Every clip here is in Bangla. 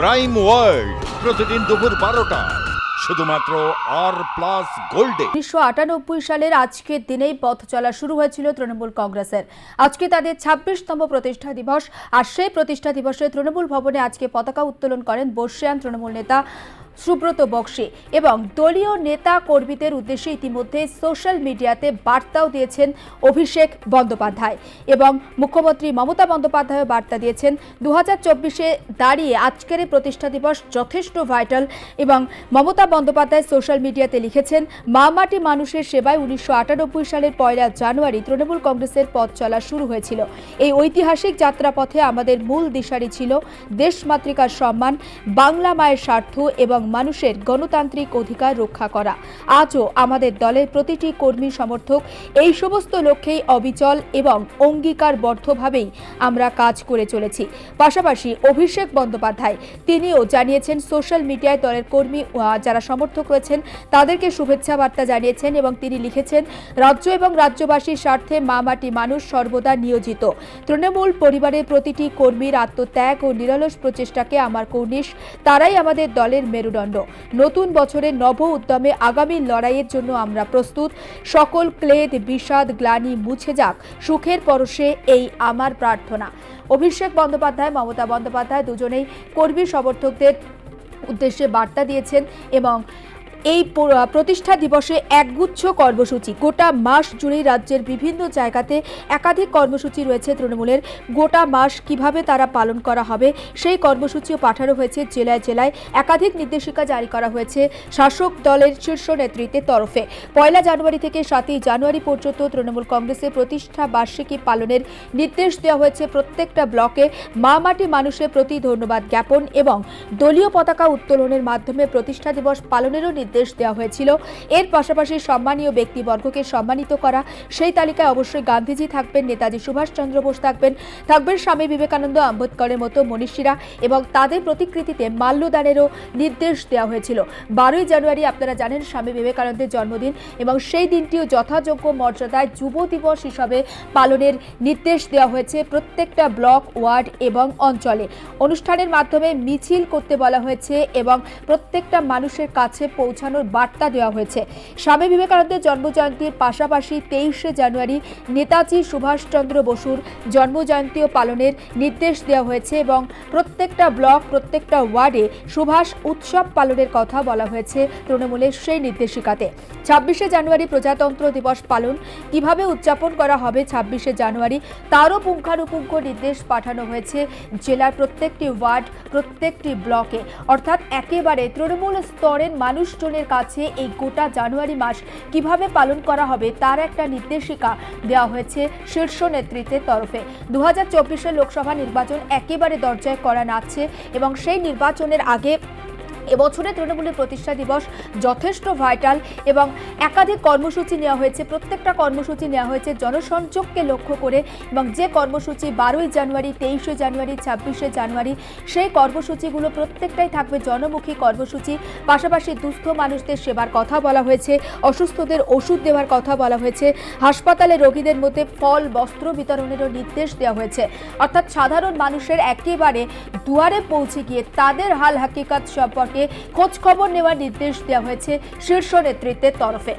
ক্রাইম ওয়ার্ল্ড প্রতিদিন দুপুর বারোটা। শুধুমাত্র আর প্লাস গোল্ডে উনিশশো আটানব্বই সালের আজকের দিনেই পথ চলা শুরু হয়েছিল তৃণমূল কংগ্রেসের। আজকে তাদের ছাব্বিশতম প্রতিষ্ঠা দিবস। আর সেই প্রতিষ্ঠা দিবসে তৃণমূল ভবনে আজকে পতাকা উত্তোলন করেন বর্ষিয়ান তৃণমূল নেতা সুব্রত বক্সি এবং দলীয় নেতা কর্মীদের উদ্দেশ্যে ইতিমধ্যে সোশ্যাল মিডিয়াতে বার্তাও দিয়েছেন অভিষেক বন্দ্যোপাধ্যায় এবং মুখ্যমন্ত্রী মমতা বন্দ্যোপাধ্যায় বার্তা দিয়েছেন। দু হাজার দাঁড়িয়ে আজকের প্রতিষ্ঠা দিবস যথেষ্ট ভাইটাল এবং মমতা বন্দ্যোপাধ্যায় সোশ্যাল মিডিয়াতে লিখেছেন, মা মাটি মানুষের সেবায় উনিশশো আটানব্বই সালের পয়লা জানুয়ারি তৃণমূল কংগ্রেসের পথ চলা শুরু হয়েছিল। এই ঐতিহাসিক যাত্রাপথে আমাদের মূল দিশারি ছিল দেশমাতৃকার সম্মান, বাংলা মায়ের স্বার্থ এবং মানুষের গণতান্ত্রিক অধিকার রক্ষা করা। আজও আমাদের দলের প্রতিটি কর্মী সমর্থক এই সমস্ত লক্ষ্যেই অবিচল এবং অঙ্গীকারবদ্ধভাবেই আমরা কাজ করে চলেছি। পাশাপাশি অভিষেক বন্দ্যোপাধ্যায়, তিনিও জানিয়েছেন সোশ্যাল মিডিয়ায় দলের কর্মী যারা সমর্থক রয়েছেন, তাদেরকে শুভেচ্ছা বার্তা জানিয়েছেন এবং তিনি লিখেছেন, রাজ্য এবং রাজ্যবাসীর স্বার্থে মা মাটি মানুষ সর্বদা নিয়োজিত। তৃণমূল পরিবারের প্রতিটি কর্মীর আত্মত্যাগ ও নিরলস প্রচেষ্টাকে আমার কর্নিশ। তারাই আমাদের দলের মেরুদণ্ড। নতুন বছরের নব উদ্যমে আগামী লড়াইয়ের জন্য আমরা প্রস্তুত। সকল ক্লেদ, বিষাদ, গ্লানি মুছে যাক। সুখের পরশে এই আমার প্রার্থনা। অভিষেক বন্দ্যোপাধ্যায়, মমতা বন্দ্যোপাধ্যায় দুজনেই কর্মী সমর্থকদের উদ্দেশ্যে বার্তা দিয়েছেন এবং এই প্রতিষ্ঠা দিবসে একগুচ্ছ কর্মসূচি। গোটা মাস জুড়েই রাজ্যের বিভিন্ন জায়গাতে একাধিক কর্মসূচি রয়েছে তৃণমূলের। গোটা মাস কীভাবে তারা পালন করা হবে, সেই কর্মসূচিও পাঠানো হয়েছে জেলায় জেলায়। একাধিক নির্দেশিকা জারি করা হয়েছে শাসক দলের শীর্ষ নেতৃত্বের তরফে। পয়লা জানুয়ারি থেকে সাতই জানুয়ারি পর্যন্ত তৃণমূল কংগ্রেসের প্রতিষ্ঠা বার্ষিকী পালনের নির্দেশ দেওয়া হয়েছে প্রত্যেকটা ব্লকে। মা মাটি মানুষের প্রতি ধন্যবাদ জ্ঞাপন এবং দলীয় পতাকা উত্তোলনের মাধ্যমে প্রতিষ্ঠা দিবস পালনেরও নির্দেশ দেওয়া হয়েছিল। এর পাশাপাশি সম্মানীয় ব্যক্তিবর্গকে সম্মানিত করা, সেই তালিকায় অবশ্যই গান্ধীজি থাকবেন, নেতাজি সুভাষচন্দ্র বোস থাকবেন। থাকবেন স্বামী বিবেকানন্দ আম্বেদকরের মতো মনীষীরা এবং তাদের প্রতিকৃতিতে মাল্যদানেরও নির্দেশ দেওয়া হয়েছিল। বারোই জানুয়ারি আপনারা জানেন স্বামী বিবেকানন্দের জন্মদিন এবং সেই দিনটিও যথাযোগ্য মর্যাদায় যুব দিবস হিসাবে পালনের নির্দেশ দেওয়া হয়েছে প্রত্যেকটা ব্লক, ওয়ার্ড এবং অঞ্চলে। অনুষ্ঠানের মাধ্যমে মিছিল করতে বলা হয়েছে এবং প্রত্যেকটা মানুষের কাছে পৌঁছানোর বার্তা দেওয়া হয়েছে। স্বামী বিবেকানন্দের জন্মজয়ন্তীর পাশাপাশি তেইশে জানুয়ারি নেতাজি সুভাষচন্দ্র বসুর জন্মজয়ন্তীও পালনের নির্দেশ দেওয়া হয়েছে এবং প্রত্যেকটা ব্লক, প্রত্যেকটা ওয়ার্ডে সুভাষ উৎসব পালনের কথা বলা হয়েছে তৃণমূলের সেই নির্দেশিকাতে। ছাব্বিশে জানুয়ারি প্রজাতন্ত্র দিবস পালন কীভাবে উদযাপন করা হবে ছাব্বিশে জানুয়ারি, তারও পুঙ্খানুপুঙ্খ নির্দেশ পাঠানো হয়েছে জেলার প্রত্যেকটি ওয়ার্ড, প্রত্যেকটি ব্লকে। অর্থাৎ একেবারে তৃণমূল স্তরের মানুষজনের কাছে এই গোটা জানুয়ারি মাস কীভাবে পালন করা হবে তার একটা নির্দেশিকা দেওয়া হয়েছে শীর্ষ নেতৃত্বের তরফে। দু হাজার লোকসভা নির্বাচন একেবারে দরজায় করা নাচছে এবং সেই নির্বাচনের আগে এবছরে তৃণমূলের প্রতিষ্ঠা দিবস যথেষ্ট ভাইটাল এবং একাধিক কর্মসূচি নেওয়া হয়েছে। প্রত্যেকটা কর্মসূচি নেওয়া হয়েছে জনসংযোগকে লক্ষ্য করে এবং যে কর্মসূচি বারোই জানুয়ারি, তেইশে জানুয়ারি, ছাব্বিশে জানুয়ারি, সেই কর্মসূচিগুলো প্রত্যেকটাই থাকবে জনমুখী কর্মসূচি। পাশাপাশি দুস্থ মানুষদের সেবার কথা বলা হয়েছে, অসুস্থদের ওষুধ দেওয়ার কথা বলা হয়েছে, হাসপাতালে রোগীদের মধ্যে ফল, বস্ত্র বিতরণেরও নির্দেশ দেওয়া হয়েছে। অর্থাৎ সাধারণ মানুষের একেবারে দুয়ারে পৌঁছে গিয়ে তাদের হাল হাকিকাত সম্পর্কে খোঁজ খবর নেওয়ার নির্দেশ দেওয়া হয়েছে শীর্ষ নেতৃত্বের তরফে।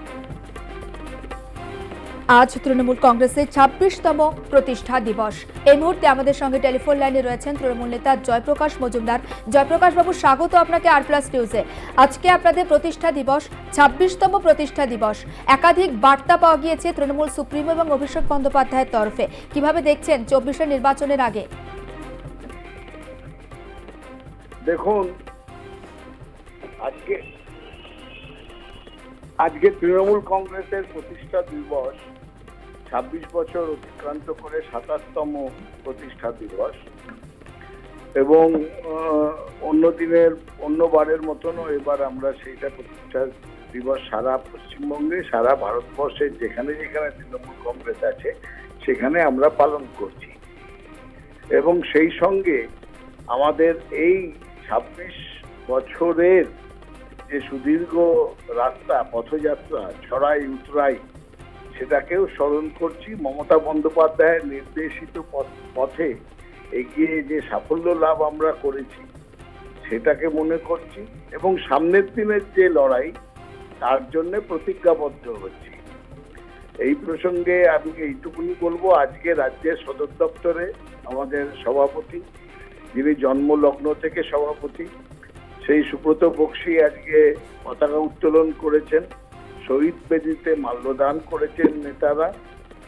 আজ তৃণমূল কংগ্রেসের ছাব্বিশতম প্রতিষ্ঠা দিবস। এই মুহূর্তে আমাদের সঙ্গে টেলিফোন লাইনে রয়েছেন তৃণমূল নেতা জয়প্রকাশ মজুমদার। জয়প্রকাশ বাবু স্বাগত আপনাকে আর প্লাস নিউজে। আজকে আপনাদের প্রতিষ্ঠা দিবস, ছাব্বিশতম প্রতিষ্ঠা দিবস। একাধিক বার্তা পাওয়া গিয়েছে তৃণমূল সুপ্রিমো এবং অভিষেক বন্দ্যোপাধ্যায়ের তরফে। কীভাবে দেখছেন চব্বিশের নির্বাচনের আগে? দেখুন আজকে আজকে তৃণমূল কংগ্রেসের প্রতিষ্ঠা দিবস, ছাব্বিশ বছর অতিক্রান্ত করে সাতাশতম প্রতিষ্ঠা দিবস। এবং অন্য দিনের অন্যবারের মতনও এবার আমরা সেইটা প্রতিষ্ঠা দিবস সারা পশ্চিমবঙ্গে, সারা ভারতবর্ষের যেখানে যেখানে তৃণমূল কংগ্রেস আছে, সেখানে আমরা পালন করছি। এবং সেই সঙ্গে আমাদের এই ছাব্বিশ বছরের যে সুদীর্ঘ রাস্তা, পথযাত্রা ছড়াই উতরাই, সেটাকেও স্মরণ করছি। মমতা বন্দ্যোপাধ্যায়ের নির্দেশিত পথ- এগিয়ে যে সাফল্য লাভ আমরা করেছি, সেটাকে মনে করছি এবং সামনের দিনের যে লড়াই, তার জন্য প্রতিজ্ঞাবদ্ধ হচ্ছি। এই প্রসঙ্গে আমি এইটুকুনি বলব, আজকে রাজ্যের সদর দপ্তরে আমাদের সভাপতি, যিনি জন্মলগ্ন থেকে সভাপতি সেই সুব্রত বক্সি আজকে পতাকা উত্তোলন করেছেন। শহীদ বেদিতে মাল্যদান করেছেন নেতারা।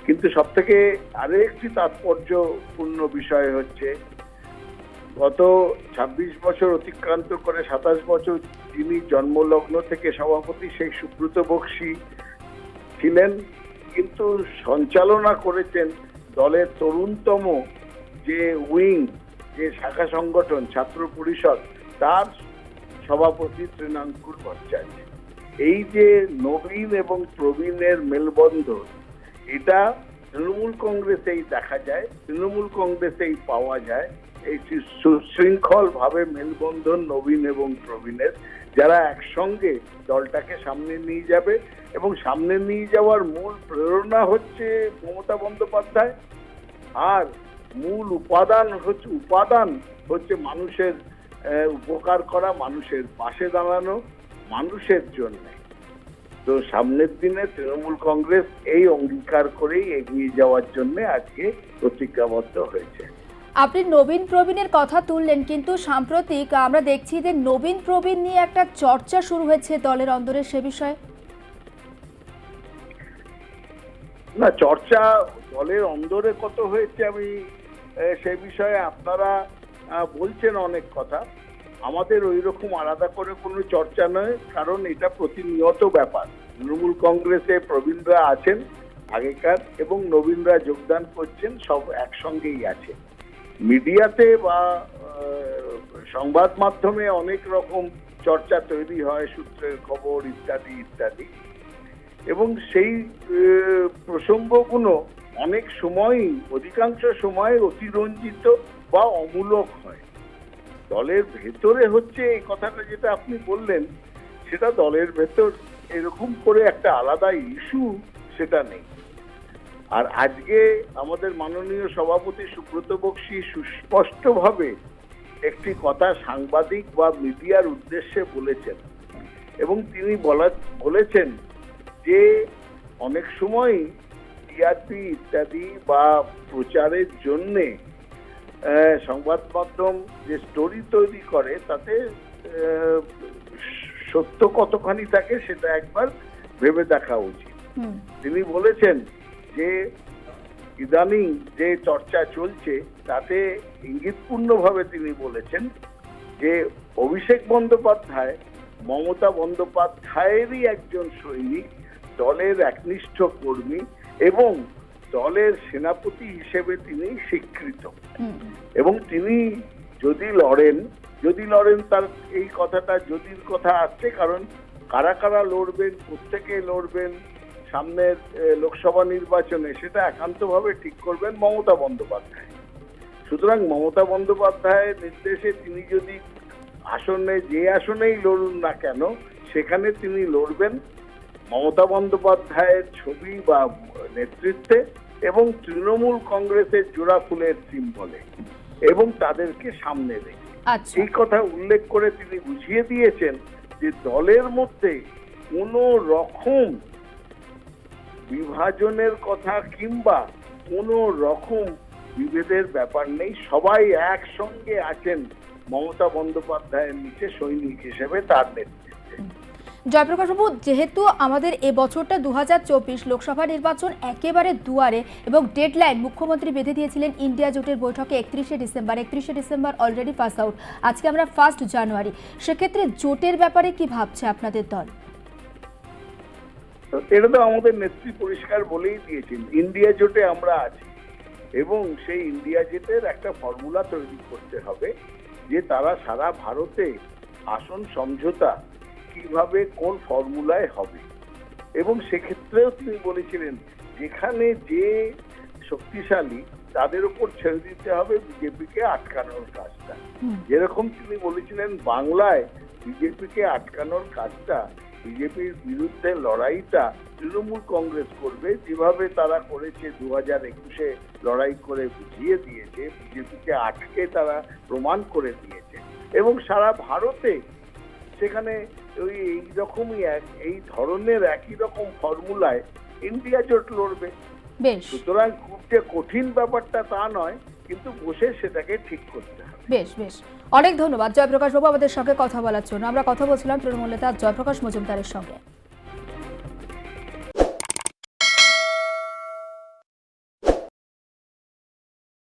কিন্তু সব থেকে আরেকটি তাৎপর্যপূর্ণ বিষয় হচ্ছে, গত ২৬ বছর অতিক্রান্ত করে সাতাশ বছর যিনি জন্মলগ্ন থেকে সভাপতি, সেই সুব্রত বক্সি ছিলেন। কিন্তু সঞ্চালনা করেছেন দলের তরুণতম যে উইং, যে শাখা সংগঠন, ছাত্র পরিষদ, তার সভাপতি তৃণাঙ্কুর ভট্টাচার্য। এই যে নবীন এবং প্রবীণের মেলবন্ধন, এটা তৃণমূল কংগ্রেসেই দেখা যায়, তৃণমূল কংগ্রেসেই পাওয়া যায়। এই সুশৃঙ্খল ভাবে মেলবন্ধন নবীন এবং প্রবীণের, যারা একসঙ্গে দলটাকে সামনে নিয়ে যাবে এবং সামনে নিয়ে যাওয়ার মূল প্রেরণা হচ্ছে মমতা বন্দ্যোপাধ্যায়। আর মূল উপাদান হচ্ছে উপাদান হচ্ছে মানুষের উপকার করা মানুষের পাশে দাঁড়ানো মানুষের জন্য। তো সামনের দিনে তৃণমূল কংগ্রেস এই অঙ্গীকার করেই এগিয়ে যাওয়ার জন্য আজকে প্রতিজ্ঞাবদ্ধ হয়েছে। আপনি নবীন প্রবীণের কথা তুললেন কিন্তু সাম্প্রতিক আমরা দেখছি যে নবীন প্রবীণ নিয়ে একটা চর্চা শুরু হয়েছে দলের অন্দরে সে বিষয়ে। না চর্চা দলের অন্দরে কত হয়েছে আমি সে বিষয়ে আপনারা বলছেন অনেক কথা। আমাদের ওই রকম আলাদা করে কোনো চর্চা নয়, কারণ এটা প্রতিনিয়ত ব্যাপার। তৃণমূল কংগ্রেসে প্রবীণরা আছেন আগেকার এবং নবীনরা যোগদান করছেন, সব একসঙ্গেই আছে মিডিয়াতে বা সংবাদ মাধ্যমে অনেক রকম চর্চা তৈরি হয়, সূত্রের খবর ইত্যাদি ইত্যাদি। এবং সেই প্রসঙ্গগুলো অনেক সময়ই, অধিকাংশ সময় অতিরঞ্জিত বা অমূলক হয়। দলের ভেতরে হচ্ছে এই কথাটা যেটা আপনি বললেন, সেটা দলের ভেতর এরকম করে একটা আলাদা ইস্যু সেটা নেই। আর আজকে আমাদের মাননীয় সভাপতি সুব্রত বক্সি সুস্পষ্টভাবে একটি কথা সাংবাদিক বা মিডিয়ার উদ্দেশ্যে বলেছেন এবং তিনি বলা, বলেছেন যে অনেক সময় টিআরপি ইত্যাদি বা প্রচারের জন্যে সংবাদ মাধ্যম যে স্টোরি তৈরি করে তাতে সত্য কতখানি থাকে সেটা একবার ভেবে দেখা উচিত। তিনি বলেছেন যে ইদানিং যে চর্চা চলছে তাতে ইঙ্গিতপূর্ণভাবে তিনি বলেছেন যে অভিষেক বন্দ্যোপাধ্যায় মমতা বন্দ্যোপাধ্যায়েরই একজন সৈনিক দলের একনিষ্ঠ কর্মী এবং দলের সেনাপতি হিসেবে তিনি স্বীকৃত। এবং তিনি যদি লড়েন যদি লড়েন তার এই কথাটা যদির কথা আসছে কারণ কারা কারা লড়বেন প্রত্যেকে লড়বেন সামনের লোকসভা নির্বাচনে সেটা একান্তভাবে ঠিক করবেন মমতা বন্দ্যোপাধ্যায়। সুতরাং মমতা বন্দ্যোপাধ্যায়ের নির্দেশে তিনি যদি আসনে যে আসনেই লড়ুন না কেন সেখানে তিনি লড়বেন। মমতা বন্দ্যোপাধ্যায়ের ছবি বা নেতৃত্বে এবং তৃণমূল কংগ্রেসের জোড়া ফুলের সিম্বলে এবং তাদেরকে সামনে রেখে। আচ্ছা। এই কথা উল্লেখ করে তিনি বুঝিয়ে দিয়েছেন যে দলের মধ্যে কোনো রকম বিভাজনের কথা কিংবা কোনো রকম বিভেদের ব্যাপার নেই। সবাই একসঙ্গে আছেন মমতা বন্দ্যোপাধ্যায়ের নিচে সৈনিক হিসেবে তার নেতৃত্বে। জয়প্রকাশবাবু যেহেতু আমাদের এ বছরটা দু হাজার চব্বিশ লোকসভা নির্বাচন একেবারে দুয়ারে এবং ডেডলাইন মুখ্যমন্ত্রী বেঁধে দিয়েছিলেন ইন্ডিয়া জোটের বৈঠকে একত্রিশে ডিসেম্বর একত্রিশে ডিসেম্বর অলরেডি পাস আউট আজকে আমরা ফার্স্ট জানুয়ারি সেক্ষেত্রে জোটের ব্যাপারে কি ভাবছে আপনাদের দল? এটা তো আমাদের নেত্রী পরিষ্কার বলেই দিয়েছেন ইন্ডিয়া জোটে আমরা আছি এবং সেই ইন্ডিয়া জোটের একটা ফর্মুলা তৈরি করতে হবে যে তারা সারা ভারতে আসন সমঝোতা কীভাবে কোন ফর্মুলায় হবে। এবং সেক্ষেত্রেও তিনি বলেছিলেন যেখানে যে শক্তিশালী তাদের উপর ছেড়ে দিতে হবে বিজেপিকে আটকানোর কাজটা। যেরকম তিনি বলেছিলেন বাংলায় বিজেপিকে আটকানোর কাজটা বিজেপির বিরুদ্ধে লড়াইটা তৃণমূল কংগ্রেস করবে। যেভাবে তারা করেছে দু হাজার একুশে লড়াই করে বুঝিয়ে দিয়েছে বিজেপিকে আটকে তারা প্রমাণ করে দিয়েছে। এবং সারা ভারতে সেখানে ওই এই রকমই এক এই ধরনের একই রকম ফর্মুলায় ইন্ডিয়া জোট লড়বে। বেশ। সুতরাং খুব যে কঠিন ব্যাপারটা তা নয় কিন্তু বসে সেটাকে ঠিক করতে হবে। বেশ বেশ। অনেক ধন্যবাদ। জয়প্রকাশ বাবু আমাদের সঙ্গে কথা বলার জন্য। আমরা কথা বলছিলাম তৃণমূল নেতা জয়প্রকাশ মজুমদারের সঙ্গে।